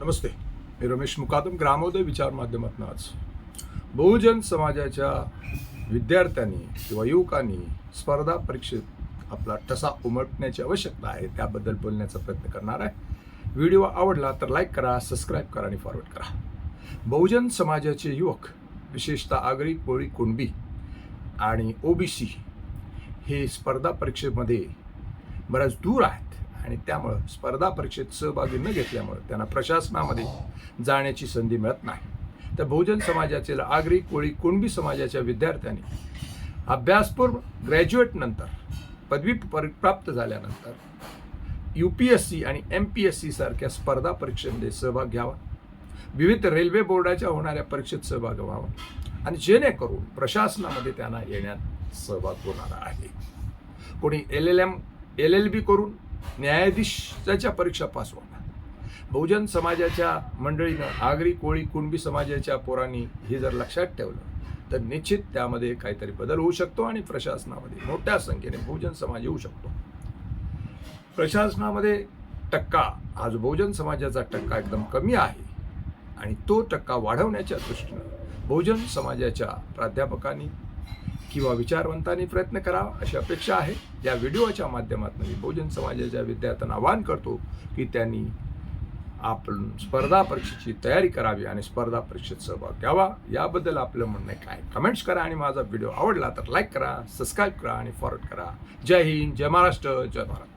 नमस्ते मी रमेश मुकादम ग्रामोदय विचार माध्यमातून आज. बहुजन समाजाच्या विद्यार्थ्यांनी किंवा युवकांनी स्पर्धा परीक्षेत आपला ठसा उमटण्याची आवश्यकता आहे त्याबद्दल बोलण्याचा प्रयत्न करणार आहे. व्हिडिओ आवडला तर लाईक करा सबस्क्राईब करा आणि फॉरवर्ड करा. बहुजन समाजाचे युवक विशेषतः आगरी कोळी कुणबी आणि ओबीसी हे स्पर्धा परीक्षेमध्ये बऱ्याच दूर आहेत. आणि त्यामुळं स्पर्धा परीक्षेत सहभागी न घेतल्यामुळं त्यांना प्रशासनामध्ये जाण्याची संधी मिळत नाही. तर बहुजन समाजाचे आगरी कोळी कुणबी समाजाच्या विद्यार्थ्यांनी अभ्यासपूर्व ग्रॅज्युएटनंतर पदवी पर- प्राप्त झाल्यानंतर यू पी एस सी आणि एम पी एस सी सारख्या स्पर्धा परीक्षेमध्ये सहभाग घ्यावा. विविध रेल्वे बोर्डाच्या होणाऱ्या परीक्षेत सहभाग व्हावा. आणि जेणेकरून प्रशासनामध्ये त्यांना येण्यात सहभाग होणार आहे. कोणी L L M L L B करून न्यायाधीशाच्या परीक्षा पास होणार. बहुजन समाजाच्या मंडळीनं आगरी कोळी कुणबी समाजाच्या पोरांनी हे जर लक्षात ठेवलं तर निश्चित त्यामध्ये काहीतरी बदल होऊ शकतो आणि प्रशासनामध्ये मोठ्या संख्येने बहुजन समाज येऊ शकतो. प्रशासनामध्ये टक्का हा जो बहुजन समाजाचा टक्का एकदम कमी आहे आणि तो टक्का वाढवण्याच्या दृष्टीनं बहुजन समाजाच्या प्राध्यापकांनी किंवा विचारवंतांनी प्रयत्न करावा अशी अपेक्षा आहे. या व्हिडिओच्या माध्यमातून मी बहुजन समाजाच्या विद्यार्थ्यांना आवाहन करतो की त्यांनी आपण स्पर्धा परीक्षेची तयारी करावी आणि स्पर्धा परीक्षेत सहभाग घ्यावा. याबद्दल आपलं म्हणणं काय? कमेंट्स करा आणि माझा व्हिडिओ आवडला तर लाईक करा सबस्क्राईब करा आणि फॉरवर्ड करा. जय हिंद जय महाराष्ट्र जय भारत.